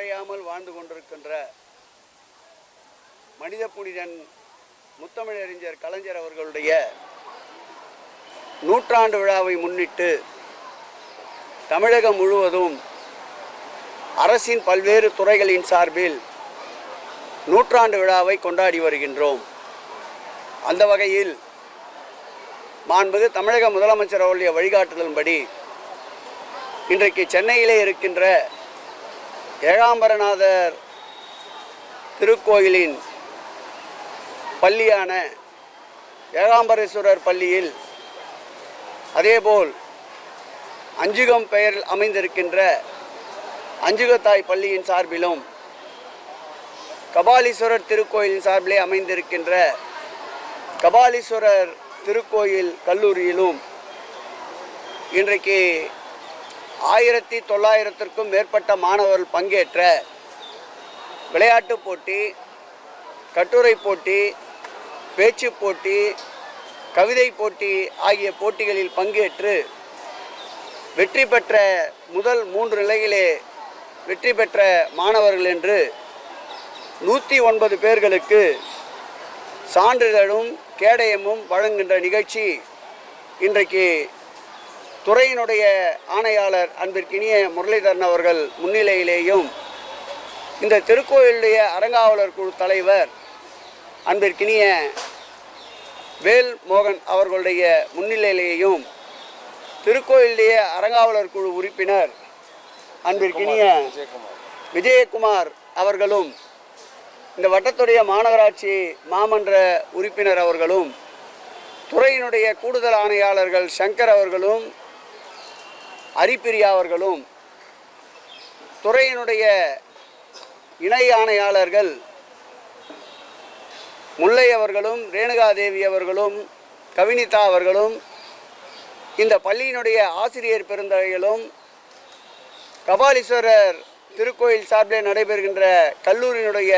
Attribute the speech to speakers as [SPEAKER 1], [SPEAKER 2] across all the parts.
[SPEAKER 1] மறையாமல் வாழ்ந்து கொண்டிருக்கின்ற மனித புனிதன் முத்தமிழறிஞர் கலைஞர் அவர்களுடைய நூற்றாண்டு விழாவை முன்னிட்டு தமிழகம் முழுவதும் அரசின் பல்வேறு துறைகளின் சார்பில் நூற்றாண்டு விழாவை கொண்டாடி வருகின்றோம். அந்த வகையில் மாண்பது தமிழக முதலமைச்சர் அவருடைய வழிகாட்டுதலின்படி இன்றைக்கு சென்னையிலே இருக்கின்ற ஏகாம்பரநாதர் திருக்கோயிலின் பள்ளியான ஏகாம்பரேஸ்வரர் பள்ளியில் அதேபோல் அஞ்சுகம் பெயரில் அமைந்திருக்கின்ற அஞ்சுகத்தாய் பள்ளியின் சார்பிலும் கபாலீஸ்வரர் திருக்கோயிலின் சார்பிலே அமைந்திருக்கின்ற கபாலீஸ்வரர் திருக்கோயில் கல்லூரியிலும் இன்றைக்கு ஆயிரத்தி தொள்ளாயிரத்திற்கும் மேற்பட்ட மாணவர்கள் பங்கேற்ற விளையாட்டு போட்டி கட்டுரை போட்டி பேச்சு போட்டி கவிதை போட்டி ஆகிய போட்டிகளில் பங்கேற்று வெற்றி பெற்ற முதல் மூன்று நிலையிலே வெற்றி பெற்ற மாணவர்கள் என்று நூற்றி ஒன்பது பேர்களுக்கு சான்றிதழும் கேடயமும் வழங்குகின்ற நிகழ்ச்சி இன்றைக்கு துறையினுடைய ஆணையாளர் அன்பிற்கினிய முரளிதரன் அவர்கள் முன்னிலையிலேயும் இந்த திருக்கோயிலுடைய அரங்காவலர் குழு தலைவர் அன்பிற்கினிய வேல் மோகன் அவர்களுடைய முன்னிலையிலேயும் திருக்கோயிலுடைய அறங்காவலர் குழு உறுப்பினர் அன்பிற்கினிய விஜயகுமார் அவர்களும் இந்த வட்டத்துடைய மாநகராட்சி மாமன்ற உறுப்பினர் அவர்களும் துறையினுடைய கூடுதல் ஆணையாளர்கள் சங்கர் அவர்களும் அரிப்பிரியா அவர்களும் துறையினுடைய இணை ஆணையாளர்கள் முல்லை அவர்களும் ரேணுகாதேவி அவர்களும் கவினிதா அவர்களும் இந்த பள்ளியினுடைய ஆசிரியர் பெருந்தகைகளும் கபாலீஸ்வரர் திருக்கோயில் சார்பில் நடைபெறுகின்ற கல்லூரியினுடைய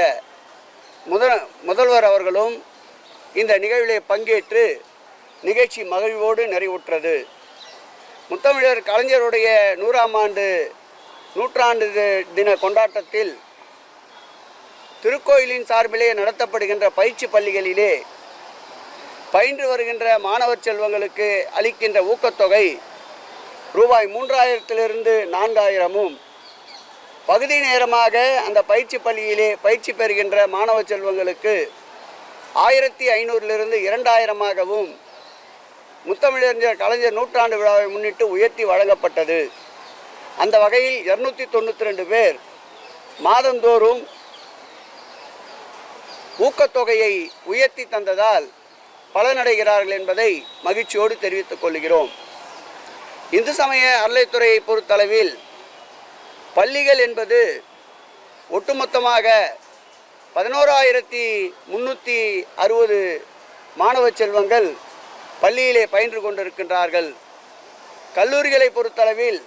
[SPEAKER 1] முத முதல்வர் அவர்களும் இந்த நிகழ்விலே பங்கேற்று நிகழ்ச்சி மகிழ்வோடு நிறைவுற்றது. முத்தமிழர் கலைஞருடைய நூறாம் ஆண்டு நூற்றாண்டு தின கொண்டாட்டத்தில் திருக்கோயிலின் சார்பிலே நடத்தப்படுகின்ற பயிற்சி பள்ளிகளிலே பயின்று வருகின்ற மாணவர் செல்வங்களுக்கு அளிக்கின்ற ஊக்கத்தொகை ரூபாய் மூன்றாயிரத்திலிருந்து நான்காயிரமும். பகுதி நேரமாக அந்த பயிற்சி பள்ளியிலே பயிற்சி பெறுகின்ற மாணவ செல்வங்களுக்கு ஆயிரத்தி ஐநூறிலிருந்து இரண்டாயிரமாகவும் முத்தமிழறிஞர் கலைஞர் நூற்றாண்டு விழாவை முன்னிட்டு உயர்த்தி வழங்கப்பட்டது. அந்த வகையில் இரநூத்தி தொண்ணூற்றி ரெண்டு பேர் மாதந்தோறும் ஊக்கத்தொகையை உயர்த்தி தந்ததால் பலனடைகிறார்கள் என்பதை மகிழ்ச்சியோடு தெரிவித்துக் கொள்கிறோம். இந்து சமய அறலைத்துறையை பொறுத்தளவில் பள்ளிகள் என்பது ஒட்டுமொத்தமாக பதினோராயிரத்தி முந்நூற்றி அறுபது மாணவ செல்வங்கள் பள்ளியிலே பயின்று கொண்டிருக்கின்றார்கள். கல்லூரிகளை பொறுத்தளவில்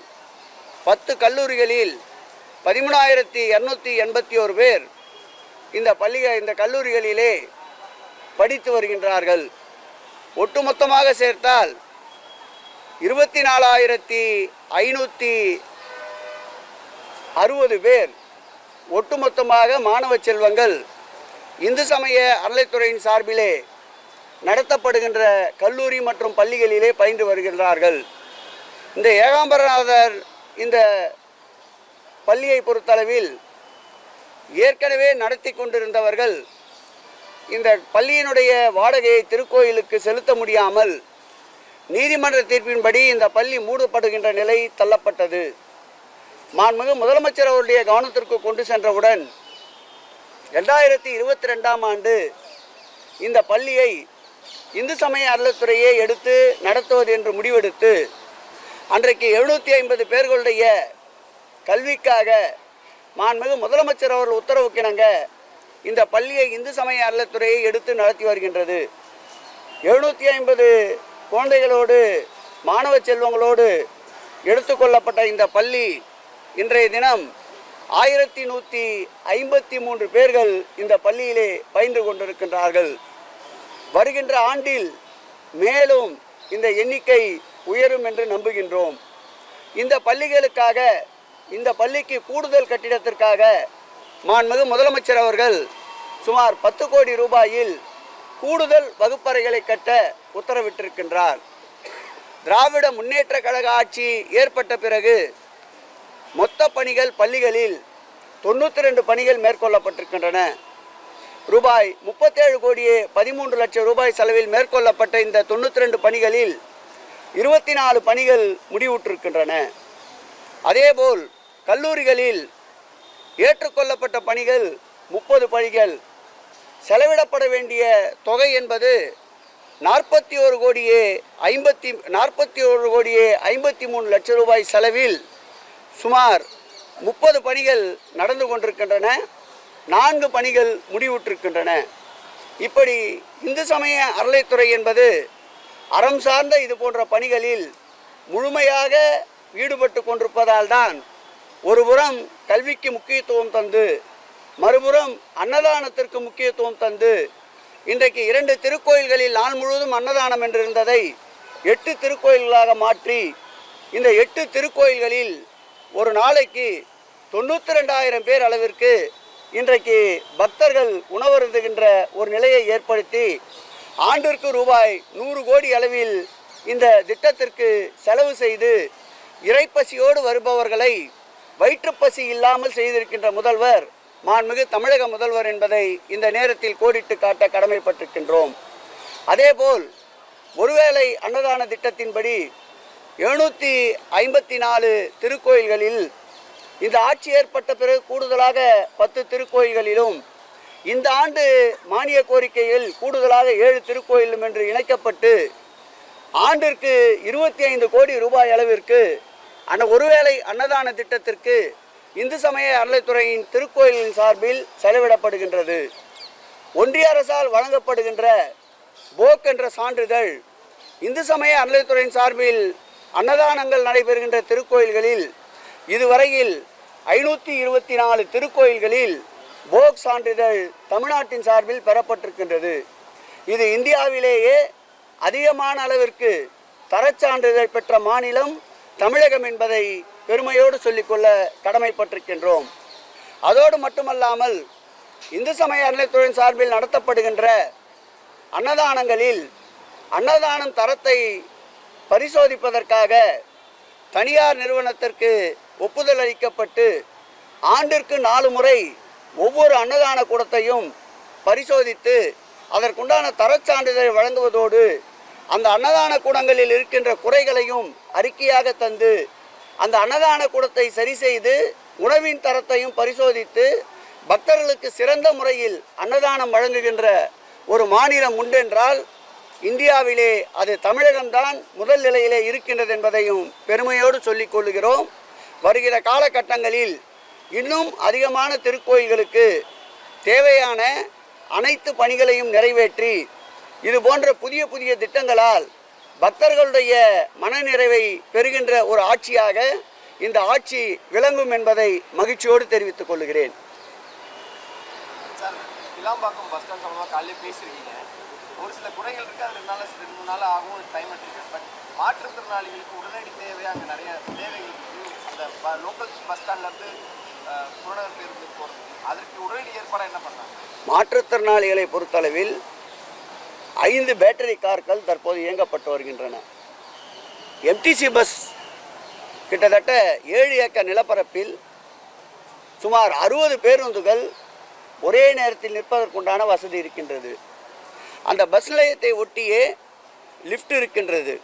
[SPEAKER 1] பத்து கல்லூரிகளில் பதிமூணாயிரத்தி இரநூத்தி எண்பத்தி ஒரு பேர் இந்த பள்ளி இந்த கல்லூரிகளிலே படித்து வருகின்றார்கள். ஒட்டுமொத்தமாக சேர்த்தால் இருபத்தி நாலாயிரத்தி ஐநூற்றி அறுபது பேர் ஒட்டுமொத்தமாக மாணவ செல்வங்கள் இந்து சமய அறநிலைத்துறையின் சார்பிலே நடத்தப்படுகின்ற கல்லூரி மற்றும் பள்ளிகளிலே பயின்று வருகின்றார்கள். இந்த ஏகாம்பரநாதர் இந்த பள்ளியை பொறுத்தளவில் ஏற்கனவே நடத்தி கொண்டிருந்தவர்கள் இந்த பள்ளியினுடைய வாடகையை திருக்கோயிலுக்கு செலுத்த முடியாமல் நீதிமன்ற தீர்ப்பின்படி இந்த பள்ளி மூடப்படுகின்ற நிலை தள்ளப்பட்டது. மாண்புமிகு முதலமைச்சர் அவருடைய கவனத்திற்கு கொண்டு சென்றவுடன் ரெண்டாயிரத்தி இருபத்தி ரெண்டாம் ஆண்டு இந்த பள்ளியை இந்து சமய அறத்துறையை எடுத்து நடத்துவது என்று முடிவெடுத்து அன்றைக்கு எழுநூற்றி ஐம்பது பேர்களுடைய கல்விக்காக மாண்புமிகு முதலமைச்சர் அவர்கள் உத்தரவுக்கிணங்க இந்த பள்ளியை இந்து சமய அறத்துறையை எடுத்து நடத்தி வருகின்றது. எழுநூற்றி ஐம்பது குழந்தைகளோடு மாணவ செல்வங்களோடு எடுத்துக்கொள்ளப்பட்ட இந்த பள்ளி இன்றைய தினம் ஆயிரத்தி நூற்றி ஐம்பத்தி மூன்று பேர்கள் இந்த பள்ளியிலே பயின்று கொண்டிருக்கின்றார்கள். வருகின்ற ஆண்டில் மேலும் இந்த எண்ணிக்கை உயரும் என்று நம்புகின்றோம். இந்த பள்ளிகளுக்காக இந்த பள்ளிக்கு கூடுதல் கட்டிடத்திற்காக மாண்புமிகு முதலமைச்சர் அவர்கள் சுமார் பத்து கோடி ரூபாயில் கூடுதல் வகுப்பறைகளை கட்ட உத்தரவிட்டிருக்கின்றார். திராவிட முன்னேற்ற கழக ஆட்சி ஏற்பட்ட பிறகு மொத்த பணிகள் பள்ளிகளில் தொண்ணூற்றி ரெண்டு பணிகள் மேற்கொள்ளப்பட்டிருக்கின்றன. ரூபாய் முப்பத்தேழு கோடியே பதிமூன்று லட்சம் ரூபாய் செலவில் மேற்கொள்ளப்பட்ட இந்த தொண்ணூற்றி ரெண்டு பணிகளில் இருபத்தி நாலு பணிகள் முடிவுற்றிருக்கின்றன. அதேபோல் கல்லூரிகளில் ஏற்றுக்கொள்ளப்பட்ட பணிகள் முப்பது பணிகள். செலவிடப்பட வேண்டிய தொகை என்பது நாற்பத்தி ஒரு கோடியே ஐம்பத்தி நாற்பத்தி ஒரு கோடியே ஐம்பத்தி மூணு லட்சம் ரூபாய் செலவில் சுமார் முப்பது பணிகள் நடந்து கொண்டிருக்கின்றன. நான்கு பணிகள் முடிவுற்றிருக்கின்றன. இப்படி இந்து சமய அறளைத்துறை என்பது அறம் சார்ந்த இது போன்ற பணிகளில் முழுமையாக ஈடுபட்டு கொண்டிருப்பதால் தான் ஒருபுறம் கல்விக்கு முக்கியத்துவம் தந்து மறுபுறம் அன்னதானத்திற்கு முக்கியத்துவம் தந்து இன்றைக்கு இரண்டு திருக்கோயில்களில் நாள் முழுவதும் அன்னதானம் என்றிருந்ததை எட்டு திருக்கோயில்களாக மாற்றி இந்த எட்டு திருக்கோயில்களில் ஒரு நாளைக்கு தொண்ணூற்றி ரெண்டாயிரம் பேர் அளவிற்கு இன்றைக்கு பக்தர்கள் உணவருந்துகின்ற ஒரு நிலையை ஏற்படுத்தி ஆண்டிற்கு ரூபாய் நூறு கோடி அளவில் இந்த திட்டத்திற்கு செலவு செய்து இறைப்பசியோடு வருபவர்களை வயிற்றுப்பசி இல்லாமல் செய்திருக்கின்ற முதல்வர் மாண்புமிகு தமிழக முதல்வர் என்பதை இந்த நேரத்தில் கோடிட்டு காட்ட கடமைப்பட்டிருக்கின்றோம். அதேபோல் ஒருவேளை அன்னதான திட்டத்தின்படி எழுநூற்றி ஐம்பத்தி நாலு திருக்கோயில்களில் இந்த ஆட்சி ஏற்பட்ட பிறகு கூடுதலாக பத்து திருக்கோயில்களிலும் இந்த ஆண்டு மானிய கோரிக்கையில் கூடுதலாக ஏழு திருக்கோயிலும் என்று இணைக்கப்பட்டு ஆண்டிற்கு இருபத்தி ஐந்து கோடி ரூபாய் அளவிற்கு அந்த ஒருவேளை அன்னதான திட்டத்திற்கு இந்து சமய அறநிலைத்துறையின் திருக்கோயிலின் சார்பில் செலவிடப்படுகின்றது. ஒன்றிய அரசால் வழங்கப்படுகின்ற போக் என்ற சான்றிதழ் இந்து சமய அறநிலைத்துறையின் சார்பில் அன்னதானங்கள் நடைபெறுகின்ற திருக்கோயில்களில் இதுவரையில் ஐநூற்றி இருபத்தி நாலு திருக்கோயில்களில் போக் சான்றிதழ் தமிழ்நாட்டின் சார்பில் பெறப்பட்டிருக்கின்றது. இது இந்தியாவிலேயே அதிகமான அளவிற்கு தரச்சான்றிதழ் பெற்ற மாநிலம் தமிழகம் என்பதை பெருமையோடு சொல்லிக்கொள்ள கடமைப்பட்டிருக்கின்றோம். அதோடு மட்டுமல்லாமல் இந்து சமய அறநிலைத்துறையின் சார்பில் நடத்தப்படுகின்ற அன்னதானங்களில் அன்னதானம் தரத்தை பரிசோதிப்பதற்காக தனியார் நிறுவனத்திற்கு ஒப்புதல் அளிக்கப்பட்டு ஆண்டிற்கு நாலு முறை ஒவ்வொரு அன்னதான கூடத்தையும் பரிசோதித்து அதற்குண்டான தரச்சான்றிதழை வழங்குவதோடு அந்த அன்னதான கூடங்களில் இருக்கின்ற குறைகளையும் அறிக்கையாக தந்து அந்த அன்னதான கூடத்தை சரி செய்து உணவின் தரத்தையும் பரிசோதித்து பக்தர்களுக்கு சிறந்த முறையில் அன்னதானம் வழங்குகின்ற ஒரு மாநிலம் உண்டென்றால் இந்தியாவிலே அது தமிழகம்தான் முதல் நிலையிலே இருக்கின்றது என்பதையும் பெருமையோடு சொல்லிக் கொள்கிறோம் வருகிற காலகட்டங்களில் இன்னும் அதிகமான திருக்கோயில்களுக்கு தேவையான அனைத்து பணிகளையும் நிறைவேற்றி இது போன்ற புதிய புதிய திட்டங்களால் பக்தர்களுடைய மனநிறைவை பெறுகின்ற ஒரு ஆட்சியாக இந்த ஆட்சி விளங்கும் என்பதை மகிழ்ச்சியோடு தெரிவித்துக் கொள்கிறேன்.
[SPEAKER 2] இளாம்பாக்கம் பஸ் ஸ்டாண்ட் சம்பந்தமாக காலையிலே பேசியிருக்கீங்க. ஒரு சில குறைகள் இருக்குது அது ரெண்டு நாள் ரெண்டு மூணு நாள் ஆகும் டைம் எடுத்துருக்கு பட் மாற்றுத்திறனாளிகளுக்கு உடனடி தேவை அங்கே நிறைய தேவைகள் அந்த லோக்கல் பஸ் ஸ்டாண்ட்லேருந்து புறநகர் பேருந்து போகிறது அதற்கு உடனடி ஏற்பாடாக என்ன பண்ணாங்க?
[SPEAKER 1] மாற்றுத்திறனாளிகளை பொறுத்தளவில் ஐந்து பேட்டரி கார்கள் தற்போது இயங்கப்பட்டு வருகின்றன. எம்டிசி பஸ் கிட்டத்தட்ட ஏழு ஏக்கர் நிலப்பரப்பில் சுமார் அறுபது பேருந்துகள் ஒரே நேரத்தில் நிற்பதற்குண்டான வசதி இருக்கின்றது. அந்த பஸ் நிலையத்தை ஒட்டியே லிஃப்ட் இருக்கின்றது.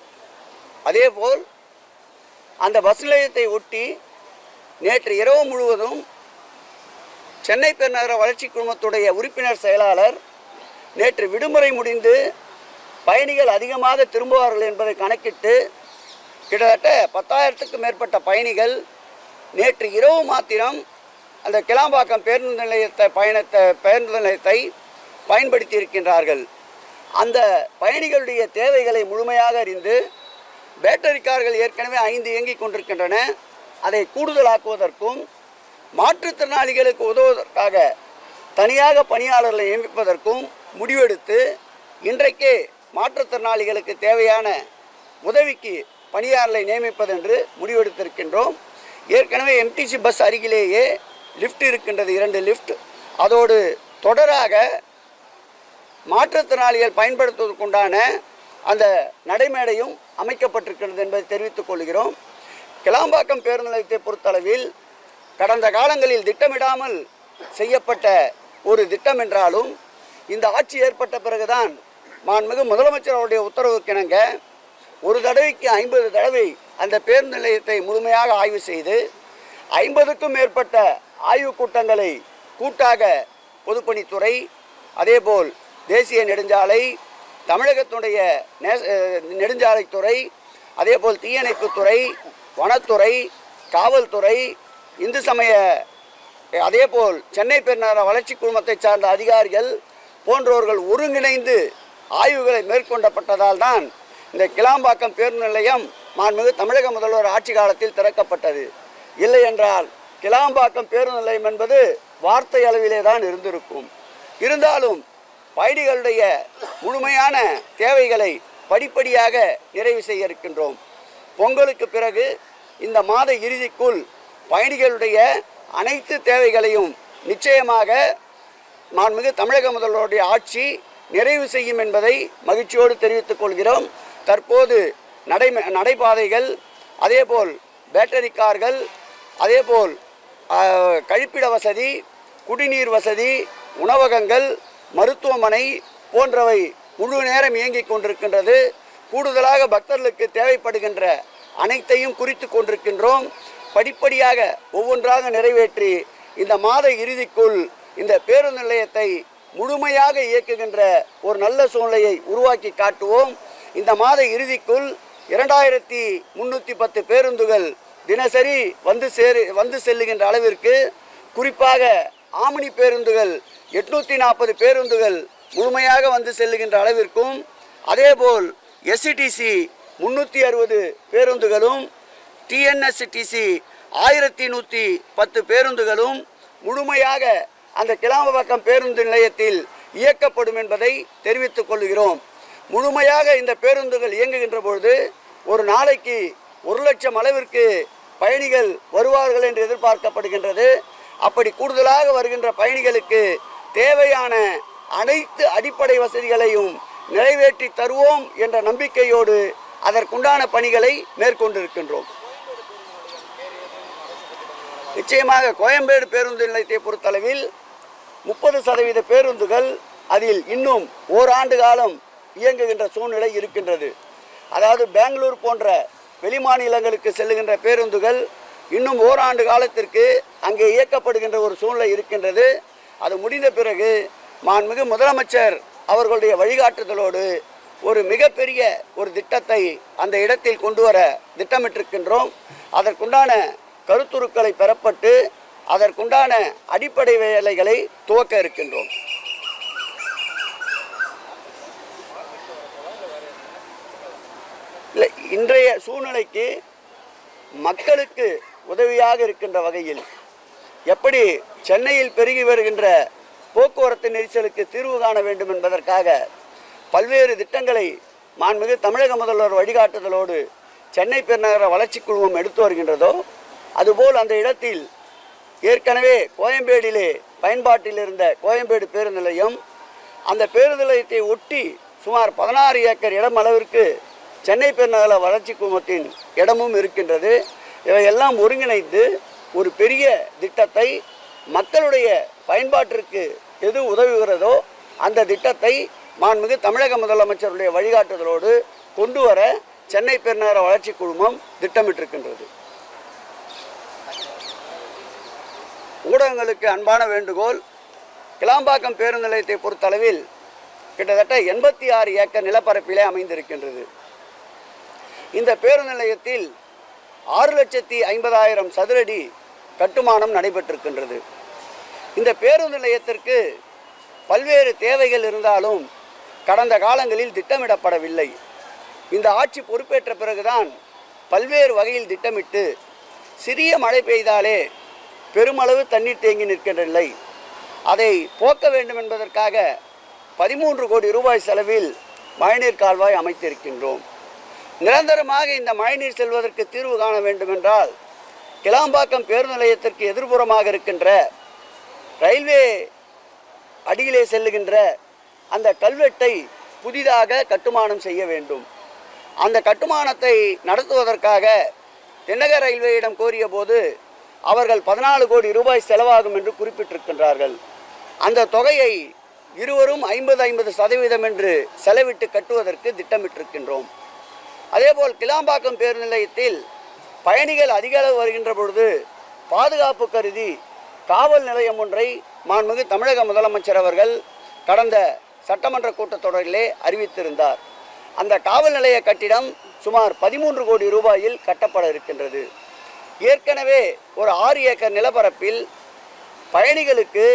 [SPEAKER 1] அதேபோல் அந்த பஸ் நிலையத்தை ஒட்டி நேற்று இரவு முழுவதும் சென்னை பெருநகர வளர்ச்சி குழுமத்துடைய உறுப்பினர் செயலாளர் நேற்று விடுமுறை முடிந்து பயணிகள் அதிகமாக திரும்புவார்கள் என்பதை கணக்கிட்டு கிட்டத்தட்ட பத்தாயிரத்துக்கும் மேற்பட்ட பயணிகள் நேற்று இரவு மாத்திரம் அந்த கிளாம்பாக்கம் பேருந்து நிலையத்தை பயணத்தை பேருந்து நிலையத்தை பயன்படுத்தி இருக்கின்றார்கள் அந்த பயணிகளுடைய தேவைகளை முழுமையாக அறிந்து பேட்டரி கார்கள் ஏற்கனவே ஐந்து இயங்கிக் கொண்டிருக்கின்றன. அதை கூடுதலாக்குவதற்கும் மாற்றுத்திறனாளிகளுக்கு உதவுவதற்காக தனியாக பணியாளர்களை நியமிப்பதற்கும் முடிவெடுத்து இன்றைக்கே மாற்றுத்திறனாளிகளுக்கு தேவையான உதவிக்கு பணியாளர்களை நியமிப்பதென்று முடிவெடுத்திருக்கின்றோம். ஏற்கனவே எம்டிசி பஸ் அருகிலேயே லிஃப்ட் இருக்கின்றது இரண்டு லிஃப்ட் அதோடு தொடராக மாற்றுத்திறனாளிகள் பயன்படுத்துவதற்குண்டான அந்த நடைமேடையும் அமைக்கப்பட்டிருக்கிறது என்பதை தெரிவித்துக் கொள்கிறோம். கிளாம்பாக்கம் பேருந்து நிலையத்தை பொறுத்தளவில் கடந்த காலங்களில் திட்டமிடாமல் செய்யப்பட்ட ஒரு திட்டம் என்றாலும் இந்த ஆட்சி ஏற்பட்ட பிறகுதான் மாண்புமிகு முதலமைச்சர் அவருடைய உத்தரவுக்கிணங்க ஒரு தடவைக்கு ஐம்பது தடவை அந்த பேருந்து நிலையத்தை முழுமையாக ஆய்வு செய்து ஐம்பதுக்கும் மேற்பட்ட ஆய்வுக் கூட்டங்களை கூட்டாக பொதுப்பணித்துறை அதேபோல் தேசிய நெடுஞ்சாலை தமிழகத்துடைய நே- நெடுஞ்சாலைத்துறை அதேபோல் தீயணைப்புத்துறை வனத்துறை காவல்துறை இந்து சமய அதேபோல் சென்னை பெருநகர வளர்ச்சி குழுமத்தை சார்ந்த அதிகாரிகள் போன்றவர்கள் ஒருங்கிணைந்து ஆய்வுகளை மேற்கொண்டப்பட்டதால் தான் இந்த கிளாம்பாக்கம் பேருந்து நிலையம் மாண்புமிகு தமிழக முதல்வர் ஆட்சி காலத்தில் திறக்கப்பட்டது. இல்லை என்றால் கிளாம்பாக்கம் பேருந்து நிலையம் என்பது வார்த்தை அளவிலே தான் இருந்திருக்கும். இருந்தாலும் பயணிகளுடைய முழுமையான தேவைகளை படிப்படியாக நிறைவு செய்ய இருக்கின்றோம் பொங்கலுக்கு பிறகு இந்த மாத இறுதிக்குள் பயணிகளுடைய அனைத்து தேவைகளையும் நிச்சயமாக மாண்புமிகு தமிழக முதல்வருடைய ஆட்சி நிறைவு செய்யும் என்பதை மகிழ்ச்சியோடு தெரிவித்துக் கொள்கிறோம். தற்போது நடை நடைபாதைகள் அதேபோல் பேட்டரி கார்கள் அதேபோல் கழிப்பிட வசதி குடிநீர் வசதி உணவகங்கள் மருத்துவமனை போன்றவை முழு நேரம் இயங்கிக் கொண்டிருக்கின்றது. கூடுதலாக பக்தர்களுக்கு தேவைப்படுகின்ற அனைத்தையும் குறித்து கொண்டிருக்கின்றோம். படிப்படியாக ஒவ்வொன்றாக நிறைவேற்றி இந்த மாத இறுதிக்குள் இந்த பேருந்து நிலையத்தை முழுமையாக இயக்குகின்ற ஒரு நல்ல சூழ்நிலையை உருவாக்கி காட்டுவோம். இந்த மாத இறுதிக்குள் இரண்டாயிரத்தி முன்னூற்றி பத்து பேருந்துகள் தினசரி வந்து சேரு வந்து செல்லுகின்ற அளவிற்கு குறிப்பாக ஆமணி பேருந்துகள் எட்நூற்றி நாற்பது பேருந்துகள் முழுமையாக வந்து செல்லுகின்ற அளவிற்கும் அதேபோல் எஸ்சிடிசி முன்னூற்றி அறுபது பேருந்துகளும் டிஎன்எஸ்டிசி ஆயிரத்தி நூற்றி பத்து பேருந்துகளும் முழுமையாக அந்த கிளாம்பக்கம் பேருந்து நிலையத்தில் இயக்கப்படும் என்பதை தெரிவித்துக் கொள்கிறோம். முழுமையாக இந்த பேருந்துகள் இயங்குகின்ற பொழுது ஒரு நாளைக்கு ஒரு லட்சம் அளவிற்கு பயணிகள் வருவார்கள் என்று எதிர்பார்க்கப்படுகின்றது. அப்படி கூடுதலாக வருகின்ற பயணிகளுக்கு தேவையான அனைத்து அடிப்படை வசதிகளையும் நிறைவேற்றி தருவோம் என்ற நம்பிக்கையோடு அதற்குண்டான பணிகளை மேற்கொண்டிருக்கின்றோம். நிச்சயமாக கோயம்பேடு பேருந்து நிலையத்தை பொறுத்தளவில் முப்பது சதவீத பேருந்துகள் அதில் இன்னும் ஓராண்டு காலம் இயங்குகின்ற சூழ்நிலை இருக்கின்றது. அதாவது பெங்களூர் போன்ற வெளிமாநிலங்களுக்கு செல்லுகின்ற பேருந்துகள் இன்னும் ஓராண்டு காலத்திற்கு அங்கே இயக்கப்படுகின்ற ஒரு சூழ்நிலை இருக்கின்றது. அது முடிந்த பிறகு மாண்புமிகு முதலமைச்சர் அவர்களுடைய வழிகாட்டுதலோடு ஒரு மிகப்பெரிய ஒரு திட்டத்தை அந்த இடத்தில் கொண்டு வர திட்டமிட்டிருக்கின்றோம். அதற்குண்டான கருத்துருக்களை பெறப்பட்டு அதற்குண்டான அடிப்படை வேலைகளை துவக்க இருக்கின்றோம். இல்லை இன்றைய சூழ்நிலைக்கு மக்களுக்கு உதவியாக இருக்கின்ற வகையில் எப்படி சென்னையில் பெருகி வருகின்ற போக்குவரத்து நெரிசலுக்கு தீர்வு காண வேண்டும் என்பதற்காக பல்வேறு திட்டங்களை மாண்புமிகு தமிழக முதல்வர் வழிகாட்டுதலோடு சென்னை பெருநகர வளர்ச்சி குழுமம் எடுத்து வருகின்றதோ அதுபோல் அந்த இடத்தில் ஏற்கனவே கோயம்பேடிலே பயன்பாட்டில் இருந்த கோயம்பேடு பேருந்து நிலையம் அந்த பேருந்து நிலையத்தை ஒட்டி சுமார் பதினாறு ஏக்கர் இடம் அளவிற்கு சென்னை பெருநகர வளர்ச்சி குழுமத்தின் இடமும் இருக்கின்றது. இவையெல்லாம் ஒருங்கிணைந்து ஒரு பெரிய திட்டத்தை மக்களுடைய பயன்பாட்டிற்கு எது உதவுகிறதோ அந்த திட்டத்தை மாண்புமிகு தமிழக முதலமைச்சருடைய வழிகாட்டுதலோடு கொண்டு வர சென்னை பெருநகர வளர்ச்சி குழுமம் திட்டமிட்டிருக்கின்றது. ஊடகங்களுக்கு அன்பான வேண்டுகோள் கிளாம்பாக்கம் பேருந்து நிலையத்தை பொறுத்தளவில் கிட்டத்தட்ட எண்பத்தி ஆறு ஏக்கர் நிலப்பரப்பிலே அமைந்திருக்கின்றது. இந்த பேருந்து நிலையத்தில் ஆறு லட்சத்தி ஐம்பதாயிரம் சதுரடி கட்டுமானம் நடைபெற்றிருக்கின்றது. இந்த பேருந்து நிலையத்திற்கு பல்வேறு தேவைகள் இருந்தாலும் கடந்த காலங்களில் திட்டமிடப்படவில்லை. இந்த ஆட்சி பொறுப்பேற்ற பிறகுதான் பல்வேறு வகையில் திட்டமிட்டு சிறிய மழை பெய்தாலே பெருமளவு தண்ணீர் தேங்கி நிற்கின்றதில்லை. அதை போக்க வேண்டும் என்பதற்காக பதிமூன்று கோடி ரூபாய் செலவில் மழைநீர் கால்வாய் அமைத்திருக்கின்றோம். நிரந்தரமாக இந்த மழைநீர் செல்வதற்கு தீர்வு காண வேண்டுமென்றால் கிளாம்பாக்கம் பேருந்து நிலையத்திற்கு எதிர்புறமாக இருக்கின்ற ரயில்வே அடியிலே செல்லுகின்ற அந்த கல்வெட்டை புதிதாக கட்டுமானம் செய்ய வேண்டும். அந்த கட்டுமானத்தை நடத்துவதற்காக தென்னக ரயில்வேயிடம் கோரிய போது அவர்கள் பதினாலு கோடி ரூபாய் செலவாகும் என்று குறிப்பிட்டிருக்கின்றார்கள். அந்த தொகையை இருவரும் ஐம்பது ஐம்பது சதவீதம் என்று செலவிட்டு கட்டுவதற்கு திட்டமிட்டிருக்கின்றோம். அதேபோல் கிளாம்பாக்கம் பேருந்து நிலையத்தில் பயணிகள் அதிக அளவு வருகின்ற பொழுது பாதுகாப்பு கருதி காவல் நிலையம் ஒன்றை மாண்புமிகு தமிழக முதலமைச்சர் அவர்கள் கடந்த சட்டமன்ற கூட்டத்தொடரிலே அறிவித்திருந்தார். அந்த காவல் நிலைய கட்டிடம் சுமார் பதிமூன்று கோடி ரூபாயில் கட்டப்பட இருக்கின்றது. ஏற்கனவே ஒரு ஆறு ஏக்கர் நிலப்பரப்பில் பயணிகளுக்கு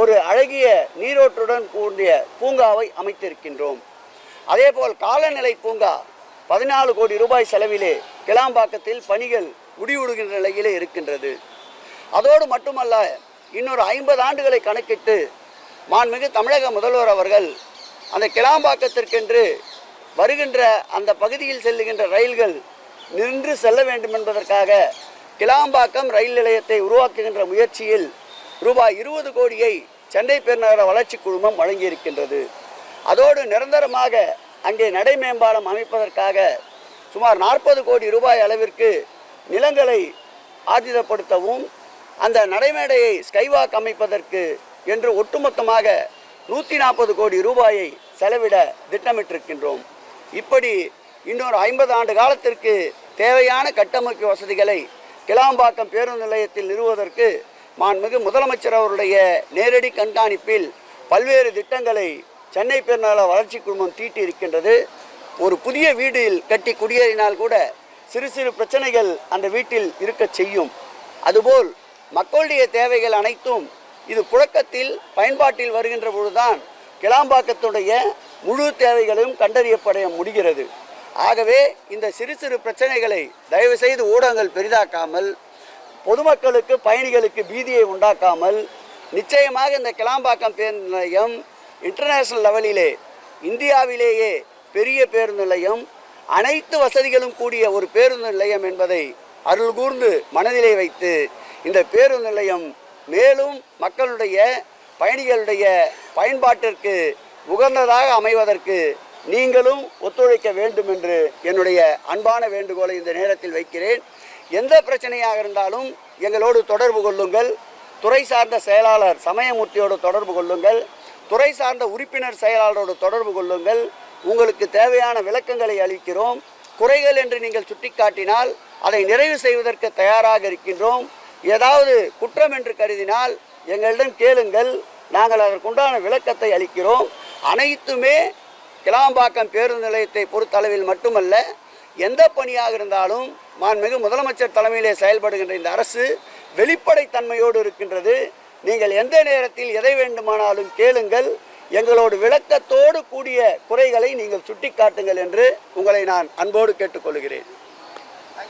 [SPEAKER 1] ஒரு அழகிய நீரோற்றுடன் கூடிய பூங்காவை அமைத்திருக்கின்றோம். அதேபோல் காலநிலை பூங்கா பதினாலு கோடி ரூபாய் செலவிலே கிளாம்பாக்கத்தில் பணிகள் முடிவுடுகின்ற நிலையிலே இருக்கின்றது. அதோடு மட்டுமல்ல இன்னொரு ஐம்பது ஆண்டுகளை கணக்கிட்டு மாண்புமிகு தமிழக முதல்வர் அவர்கள் அந்த கிளாம்பாக்கத்திற்கென்று வருகின்ற அந்த பகுதியில் செல்லுகின்ற ரயில்கள் நின்று செல்ல வேண்டும் என்பதற்காக கிளாம்பாக்கம் ரயில் நிலையத்தை உருவாக்குகின்ற முயற்சியில் ரூபாய் இருபது கோடியை சென்னை பெருநகர வளர்ச்சி குழுமம் வழங்கியிருக்கின்றது. அதோடு நிரந்தரமாக அங்கே நடை மேம்பாலம் அமைப்பதற்காக சுமார் நாற்பது கோடி ரூபாய் அளவிற்கு நிலங்களை ஆதிதப்படுத்தவும் அந்த நடைமேடையை ஸ்கைவாக் அமைப்பதற்கு என்று ஒட்டுமொத்தமாக நூற்றி நாற்பது கோடி ரூபாயை செலவிட திட்டமிட்டிருக்கின்றோம். இப்படி இன்னொரு ஐம்பது ஆண்டு காலத்திற்கு தேவையான கட்டமைப்பு வசதிகளை கிளாம்பாக்கம் பேருந்து நிலையத்தில் நிறுவுவதற்கு மாண்புமிகு முதலமைச்சர் அவருடைய நேரடி கண்காணிப்பில் பல்வேறு திட்டங்களை சென்னை பெருநகர வளர்ச்சி குழுமம் தீட்டி இருக்கின்றது. ஒரு புதிய வீடில் கட்டி குடியேறினால் கூட சிறு சிறு பிரச்சனைகள் அந்த வீட்டில் இருக்கச் செய்யும். அதுபோல் மக்களுடைய தேவைகள் அனைத்தும் இது புழக்கத்தில் பயன்பாட்டில் வருகின்ற பொழுதுதான் கிளாம்பாக்கத்துடைய முழு தேவைகளையும் கண்டறியப்பட முடிகிறது. ஆகவே இந்த சிறு சிறு பிரச்சனைகளை தயவுசெய்து ஊடகங்கள் பெரிதாக்காமல் பொதுமக்களுக்கு பயணிகளுக்கு பீதியை உண்டாக்காமல் நிச்சயமாக இந்த கிளாம்பாக்கம் பேருந்து நிலையம் இன்டர்நேஷ்னல் லெவலிலே இந்தியாவிலேயே பெரிய பேருந்து நிலையம் அனைத்து வசதிகளும் கூடிய ஒரு பேருந்து நிலையம் என்பதை அருள் கூர்ந்து மனதிலே வைத்து இந்த பேருந்து நிலையம் மேலும் மக்களுடைய பயணிகளுடைய பயன்பாட்டிற்கு உகந்ததாக அமைவதற்கு நீங்களும் ஒத்துழைக்க வேண்டும் என்று என்னுடைய அன்பான வேண்டுகோளை இந்த நேரத்தில் வைக்கிறேன். எந்த பிரச்சனையாக இருந்தாலும் எங்களோடு தொடர்பு கொள்ளுங்கள். துறை சார்ந்த செயலாளர் சமயமூர்த்தியோடு தொடர்பு கொள்ளுங்கள். துறை சார்ந்த உறுப்பினர் செயலாளரோடு தொடர்பு கொள்ளுங்கள். உங்களுக்கு தேவையான விளக்கங்களை அளிக்கிறோம். குறைகள் என்று நீங்கள் சுட்டிக்காட்டினால் அதை நிறைவு செய்வதற்கு தயாராக இருக்கின்றோம். ஏதாவது குற்றம் என்று கருதினால் எங்களிடம் கேளுங்கள். நாங்கள் அதற்குண்டான விளக்கத்தை அளிக்கிறோம். அனைத்துமே கிளாம்பாக்கம் பேருந்து நிலையத்தை பொறுத்தளவில் மட்டுமல்ல எந்த பணியாக இருந்தாலும் மாண்புமிகு முதலமைச்சர் தலைமையிலே செயல்படுகின்ற இந்த அரசு வெளிப்படைத்தன்மையோடு இருக்கின்றது. நீங்கள் எந்த நேரத்தில் எதை வேண்டுமானாலும் கேளுங்கள். எங்களோடு விளக்கத்தோடு கூடிய குறைகளை நீங்கள் சுட்டிக்காட்டுங்கள் என்று உங்களை நான் அன்போடு கேட்டுக்கொள்கிறேன்.